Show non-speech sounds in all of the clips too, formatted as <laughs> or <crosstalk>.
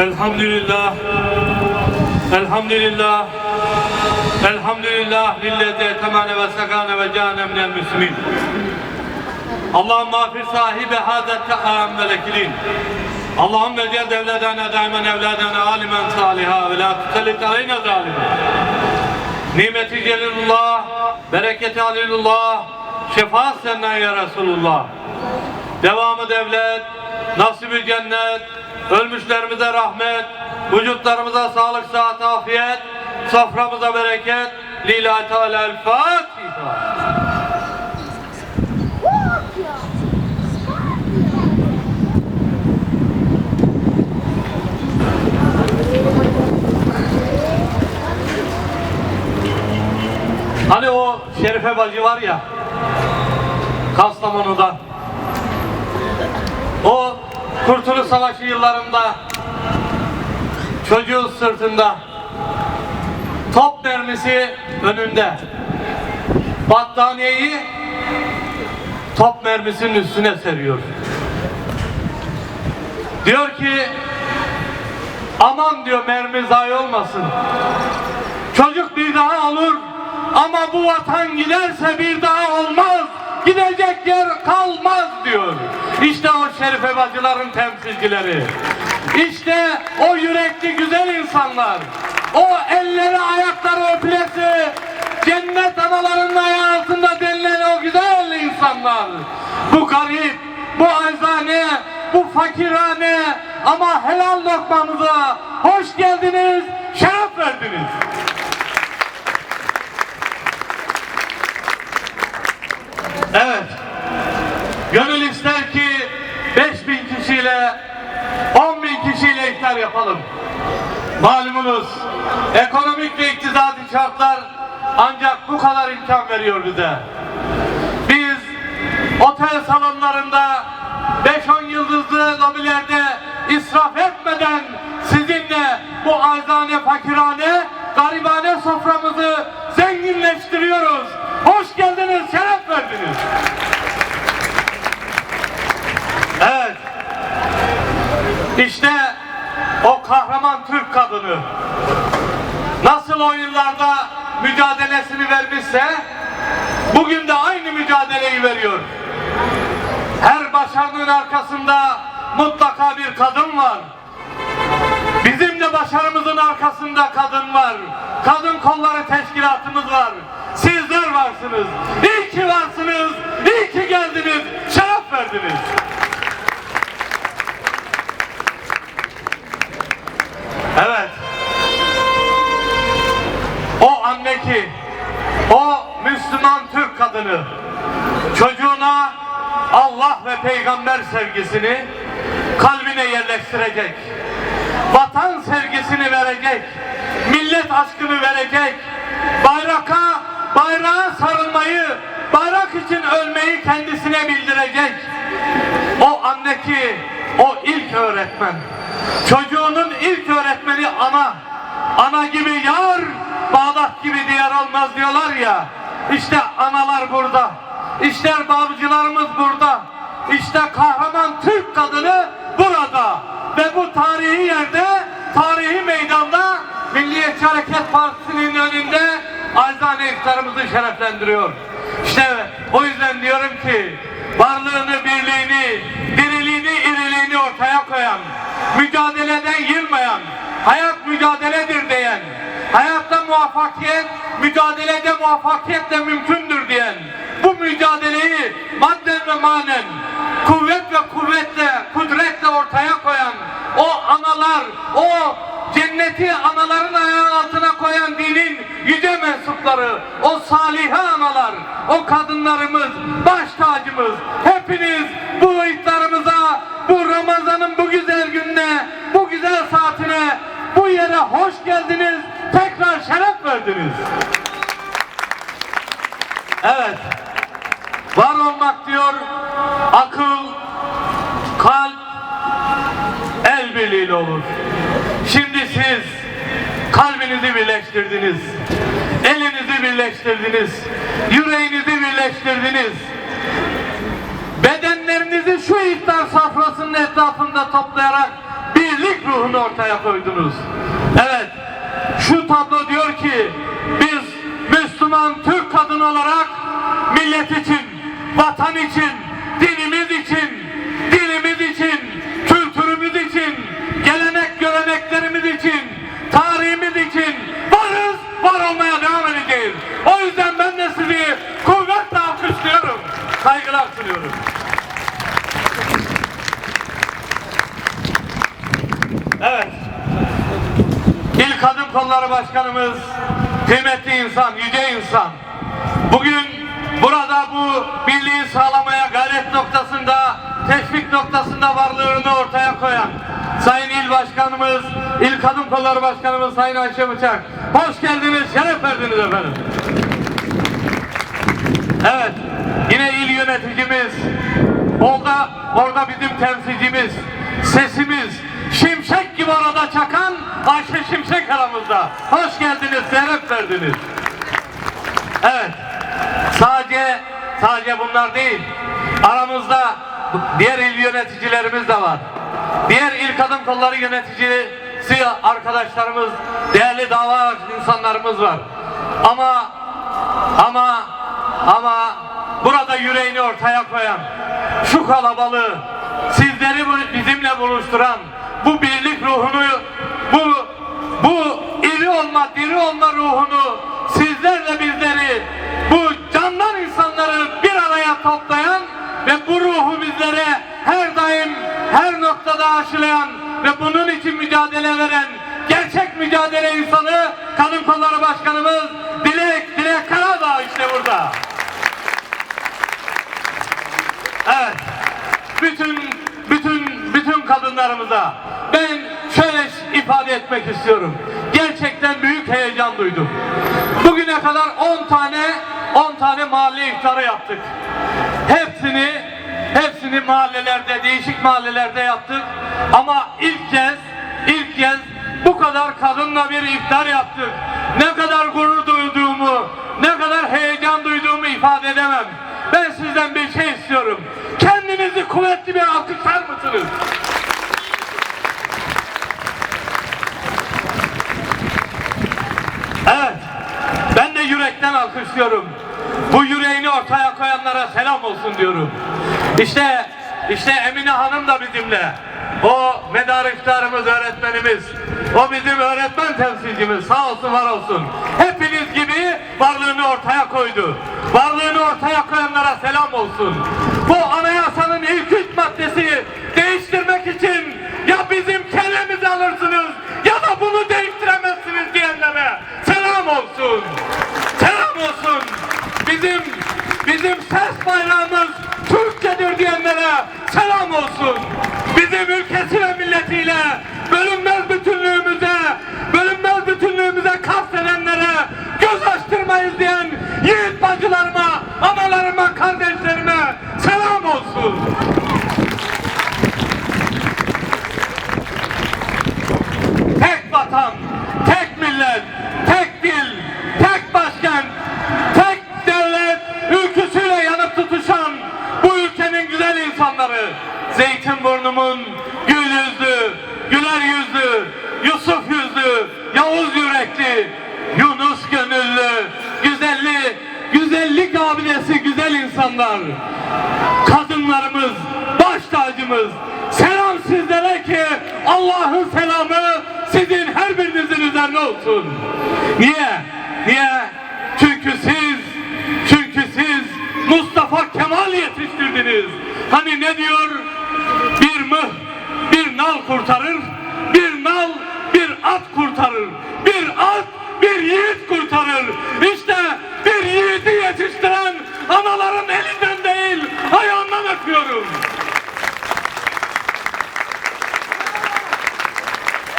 Elhamdülillah. Elhamdülillah. Elhamdülillah lillezi etemane ve sekane ve cane minel müslimin. Allah'ım mağfir sahibi hazet te'am ve lekilin. Allah'ım ve cel devledana daimen evladana alimen saliha ve la tusellit aleyna zalimen. Nimeti celilullah, bereketi alilullah, şefaat senden ya Resulullah. Devamı devlet, nasibi cennet, ölmüşlerimize rahmet, vücutlarımıza sağlık, sıhhat, afiyet, soframıza bereket. Lillahi Teala-el-Fatiha. Hani o Şerife bacı var ya, Kastamonu'da. O Kurtuluş Savaşı yıllarında çocuğu sırtında top mermisi önünde battaniyeyi top mermisinin üstüne seriyor. Diyor ki aman diyor mermi zayi olmasın. Çocuk bir daha olur ama bu vatan giderse bir daha olmaz. Gidecek yer kalmaz diyor. İşte o şerife bacıların temsilcileri. İşte o yürekli güzel insanlar. O elleri ayakları öpülesi cennet analarının ayağı altında denilen o güzel insanlar. Bu garip, bu azane, bu fakirane ama helal lokmamıza hoş geldiniz, şeref verdiniz. Evet. Gönül ister ki 5000 kişiyle 10 bin kişiyle iftar yapalım. Malumunuz ekonomik ve iktisadi şartlar ancak bu kadar imkan veriyor bize. Biz otel salonlarında 5-10 yıldızlı lobilerde israf etmeden sizinle bu azane fakirane garibane soframızı zenginleştiriyoruz. Hoş geldiniz, şeref verdiniz. Evet. İşte o kahraman Türk kadını nasıl o yıllarda mücadelesini vermişse bugün de aynı mücadeleyi veriyor. Her başarının arkasında mutlaka bir kadın var. Bizim de başarımızın arkasında kadın var. Kadın kolları teşkilatımız var. Sizler varsınız. İyi ki varsınız. İyi ki geldiniz. Şeref verdiniz. Evet. O anne ki, o Müslüman Türk kadını çocuğuna Allah ve peygamber sevgisini kalbine yerleştirecek. Vatan sevgisini verecek. Millet aşkını verecek. Bayraka, bayrağa sarılmayı, bayrak için ölmeyi kendisine bildirecek. O anne o ilk öğretmen. Çocuğunun ilk öğretmeni ana. Ana gibi yar, Bağdat gibi diyar olmaz diyorlar ya. İşte analar burada. İşte babacılarımız burada. İşte kahraman Türk kadını burada. Ve bu tarihi yerde, tarihi meydanda Milliyetçi Hareket Partisi'nin önünde Alzane iftarımızı şereflendiriyor. İşte o yüzden diyorum ki varlığını, birliğini, diriliğini, iriliğini ortaya koyan, mücadeleden yılmayan, hayat mücadeledir diyen, hayatta muvaffakiyet, mücadelede muvaffakiyet de mümkündür diyen, bu mücadeleyi madden ve manen, kuvvet ve kuvvetle, kudretle ortaya koyan, o analar, o cenneti anaların ayağı altına koyan dinin yüce mensupları, o salihe analar, o kadınlarımız, baş tacımız, hepiniz bu iftarımıza, bu Ramazan'ın bu güzel gününe, bu güzel saatine, bu yere hoş geldiniz, tekrar şeref verdiniz. Evet, var olmak diyor, akıl, kalp, el birliğiyle olur. Şimdi siz kalbinizi birleştirdiniz. Elinizi birleştirdiniz. Yüreğinizi birleştirdiniz. Bedenlerinizi şu iftar sofrasının etrafında toplayarak birlik ruhunu ortaya koydunuz. Evet, şu tablo diyor ki biz Müslüman Türk kadın olarak millet için, vatan için, dinimiz için, dilimiz için, kültürümüz için, gelenek göreneklerimiz için, tarihimiz için varız, var olmaya devam edeceğiz. O yüzden ben de sizi kuvvetle alkışlıyorum, saygılar sunuyorum. Evet. İl Kadın Kolları Başkanımız, kıymetli insan, yüce insan. Bugün burada bu birliği sağlamaya gayret noktasında, teşvik noktasında varlığını ortaya koyan Sayın İl Başkanımız, İl Kadın Kolları Başkanımız Sayın Ayşe Bıçak. Hoş geldiniz, şeref verdiniz efendim. Evet, yine il yöneticimiz, orada, orada bizim temsilcimiz, sesimiz, şimşek gibi orada çakan Ayşe Şimşek aramızda. Hoş geldiniz, şeref verdiniz. Evet, sadece sadece bunlar değil, aramızda diğer il yöneticilerimiz de var. Diğer il kadın kolları yöneticisi arkadaşlarımız, değerli dava insanlarımız var. Ama ama ama burada yüreğini ortaya koyan şu kalabalığı sizleri bizimle buluşturan bu birlik ruhunu bu bu iri olma diri olma ruhunu sizlerle bizleri bu candan insanları bir araya toplayan ve bu ruhu bizlere her daim her noktada aşılayan ve bunun için mücadele veren gerçek mücadele insanı Kadın Kolları Başkanımız Dilek, Dilek Karadağ işte burada. Evet. Bütün bütün bütün kadınlarımıza ben şöyle ifade etmek istiyorum. Gerçekten büyük heyecan duydum. Bugüne kadar 10 tane 10 tane mahalle iftarı yaptık. Hepsini hepsini mahallelerde, değişik mahallelerde yaptık. Ama ilk kez ilk kez bu kadar kadınla bir iftar yaptık. Ne kadar gurur duyduğumu, ne kadar heyecan duyduğumu ifade edemem. Ben sizden bir şey istiyorum. Kendinizi kuvvetli bir alkışlar mısınız? Evet. Ben de yürekten alkışlıyorum. Bu yüreğini ortaya koyanlara selam olsun diyorum. İşte işte Emine Hanım da bizimle. O medariftarımız, öğretmenimiz. O bizim öğretmen temsilcimiz. Sağ olsun, var olsun. Hepiniz gibi varlığını ortaya koydu. Varlığını ortaya koyanlara selam olsun. Bu anayasanın ilk üç maddesi değiştirmek için ya bizim kellemizi alırsınız ya da bunu değiştiremezsiniz diyenlere selam olsun. Selam olsun. Bizim bizim ses bayrağımız Türkçedir diyenlere selam olsun. Bizim ülkesi ve milletiyle bölünmez Yusuf yüzlü, Yavuz yürekli, Yunus gönüllü, güzelli, güzellik abidesi güzel insanlar, kadınlarımız, baş tacımız, selam sizlere ki Allah'ın selamı sizin her birinizin üzerine olsun. Niye? Niye? Çünkü siz, çünkü siz Mustafa Kemal yetiştirdiniz. Hani ne diyor? Bir mıh, bir nal kurtarır, bir nal bir at kurtarır, bir at bir kurtarır. İşte bir yiğidi yetiştiren anaların elinden değil, ayağından öpüyorum.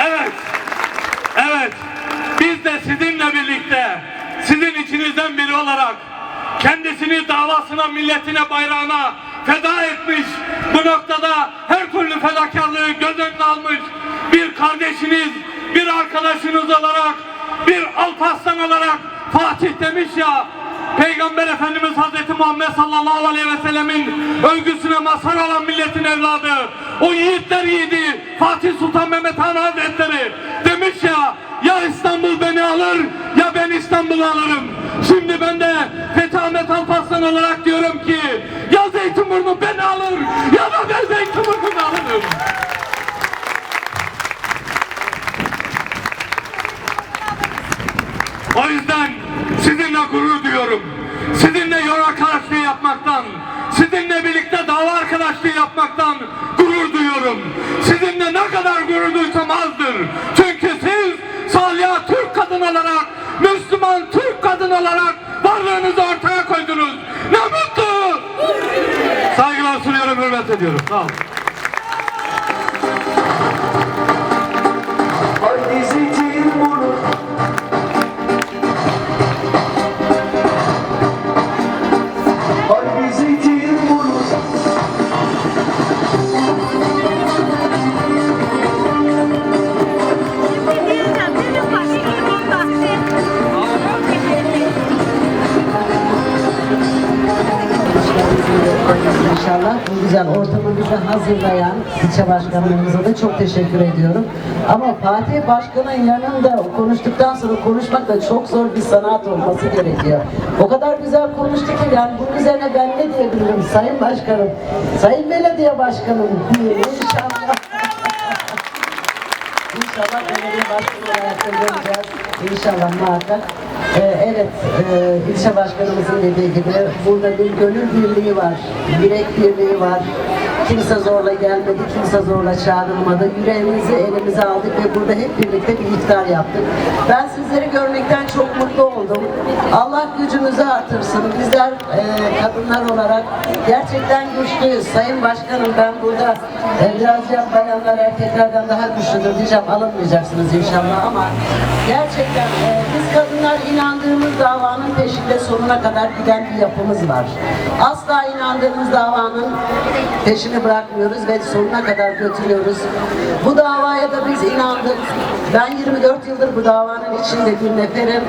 Evet. Evet. Biz de sizinle birlikte sizin içinizden biri olarak kendisini davasına, milletine, bayrağına feda etmiş, bu noktada her türlü fedakarlığı göz önüne almış bir kardeşiniz, bir arkadaşınız olarak, bir Alparslan olarak Fatih demiş ya, Peygamber Efendimiz Hazreti Muhammed sallallahu aleyhi ve sellemin övgüsüne mazhar olan milletin evladı o yiğitler yiğidi Fatih Sultan Mehmet Han Hazretleri demiş ya ya İstanbul beni alır ya ben İstanbul'u alırım. Şimdi ben de Fethi Ahmet Alparslan olarak diyorum ki ya Zeytinburnu beni alır ya da ben Zeytinburnu'nu alırım. O yüzden sizinle gurur duyuyorum. Sizinle yol arkadaşlığı yapmaktan, sizinle birlikte dava arkadaşlığı yapmaktan gurur duyuyorum. Sizinle ne kadar gurur duysam azdır. Çünkü siz Salih Türk kadın olarak, Müslüman Türk kadın olarak varlığınızı ortaya koydunuz. Ne mutlu! Saygılar sunuyorum, hürmet ediyorum. Sağ olun. Hazırlayan ilçe başkanlarımıza da çok teşekkür ediyorum. Ama Fatih Başkan'ın yanında konuştuktan sonra konuşmak da çok zor bir sanat olması gerekiyor. O kadar güzel konuştu ki yani bunun üzerine ben ne diyebilirim Sayın Başkanım, Sayın Belediye Başkanım diyeyim inşallah. İnşallah belediye başkanı olarak da göreceğiz. İnşallah muhakkak. Ee, evet, e, ilçe başkanımızın dediği gibi burada bir gönül birliği var, yürek birliği var. Kimse zorla gelmedi, kimse zorla çağrılmadı. Yüreğimizi elimize aldık ve burada hep birlikte bir iftar yaptık. Ben sizleri görmekten çok mutlu oldum. Allah gücümüzü artırsın. Bizler e, kadınlar olarak gerçekten güçlüyüz. Sayın Başkanım ben burada e, birazcık bayanlar erkeklerden daha güçlüdür diyeceğim. Alınmayacaksınız inşallah ama gerçekten e, biz kadınlar inandığımız davanın peşinde sonuna kadar giden bir yapımız var. Asla inandığımız davanın peşini bırakmıyoruz ve sonuna kadar götürüyoruz. Bu davaya da biz inandık. Ben 24 yıldır bu davanın içinde bir neferim.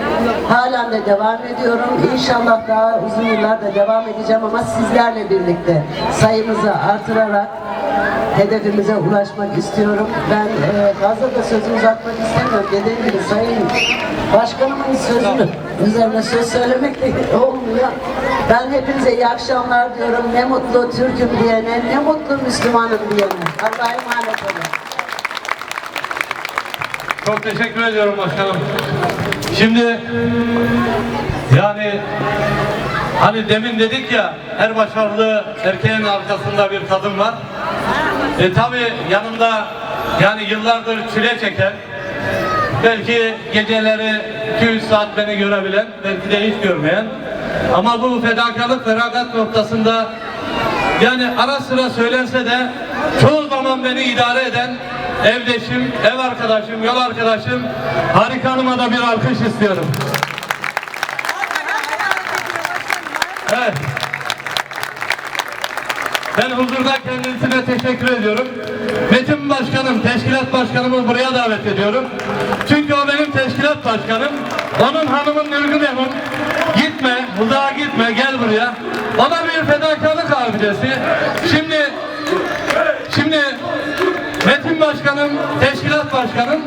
Halen de devam ediyorum. İnşallah daha uzun yıllarda devam edeceğim ama sizlerle birlikte sayımızı artırarak hedefimize ulaşmak istiyorum. Ben e, fazla da sözü uzatmak istemiyorum. Dediğim gibi Sayın Başkanımın sözünü üzerine söz söylemek de <laughs> olmuyor. Ben hepinize iyi akşamlar diyorum. Ne mutlu Türk'üm diyene, ne mutlu Müslümanım diyene. Allah'a emanet olun. Çok teşekkür ediyorum başkanım. Şimdi yani hani demin dedik ya her başarılı erkeğin arkasında bir kadın var. E tabi yanımda yani yıllardır çile çeken belki geceleri 200 saat beni görebilen belki de hiç görmeyen ama bu fedakarlık feragat noktasında yani ara sıra söylense de çoğu zaman beni idare eden evdeşim, ev arkadaşım, yol arkadaşım Harika Hanım'a da bir alkış istiyorum. Evet. Ben huzurda kendisine teşekkür ediyorum. Metin Başkanım, Teşkilat Başkanımı buraya davet ediyorum. Çünkü o benim Teşkilat Başkanım. Onun hanımın Nurgül Hanım. Gitme, uzağa gitme, gel buraya. Ona bir fedakarlık abidesi. Şimdi, şimdi Metin Başkanım, Teşkilat Başkanım,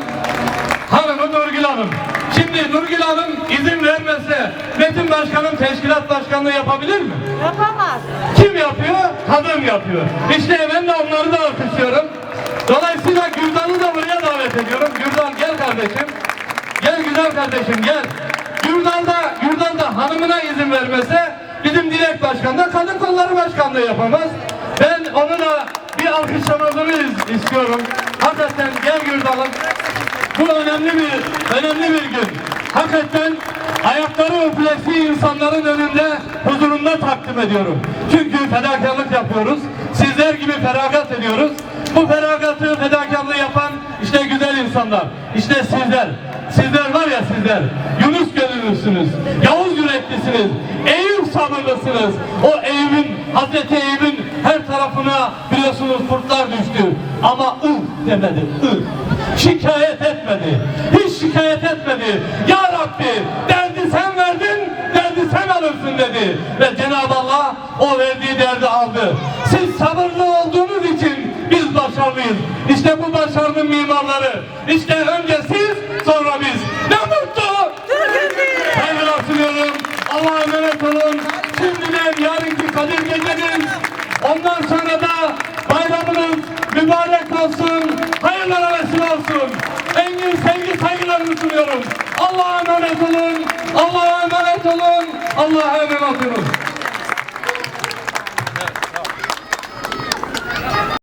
hanımı Nurgül Hanım. Şimdi Nurgül Hanım izin vermese Metin Başkanım Teşkilat Başkanlığı yapabilir mi? Yapamaz. Kim yapıyor? Kadın yapıyor. İşte ben de onları da alkışlıyorum. Dolayısıyla Gürdan'ı da buraya davet ediyorum. Gürdan gel kardeşim. Gel güzel kardeşim gel. Gürdan da, Gürdan da hanımına izin vermese bizim Dilek Başkan da Kadın Kolları Başkanlığı yapamaz. Ben onu da bir alkışlamasını is- istiyorum. Hakikaten gel Gürdan'ım. Bu önemli bir, önemli bir gün. Hakikaten ayakları öpülesi insanların önünde huzurunda takdim ediyorum. Çünkü fedakarlık yapıyoruz. Sizler gibi feragat ediyoruz. Bu feragatı, fedakarlığı yapan işte güzel insanlar. İşte sizler. Sizler var ya sizler. Yunus gönüllüsünüz. Yavuz yüreklisiniz. Eyüp sabırlısınız. O Eyüp'ün, Hazreti Eyüp'ün her tarafına biliyorsunuz kurtlar düştü. Ama ıh demedi. ıh şikayet etmedi. Hiç şikayet etmedi. Ya Rabbi derdi sen verdin, derdi sen alırsın dedi. Ve Cenab-ı Allah o verdiği derdi aldı. Siz sabırlı olduğunuz için biz başarılı başarılıyız. İşte bu başarının mimarları. İşte önce siz, sonra biz. Ne mutlu! Saygılar sunuyorum. Allah'a emanet olun. Şimdiden yarınki Kadir Geceniz. Ondan sonra da bayramınız mübarek olsun. Hayırlara vesile olsun. Engin sevgi saygılarımı sunuyorum. Allah'a emanet olun. Allah'a emanet olun. Allah'a emanet olun.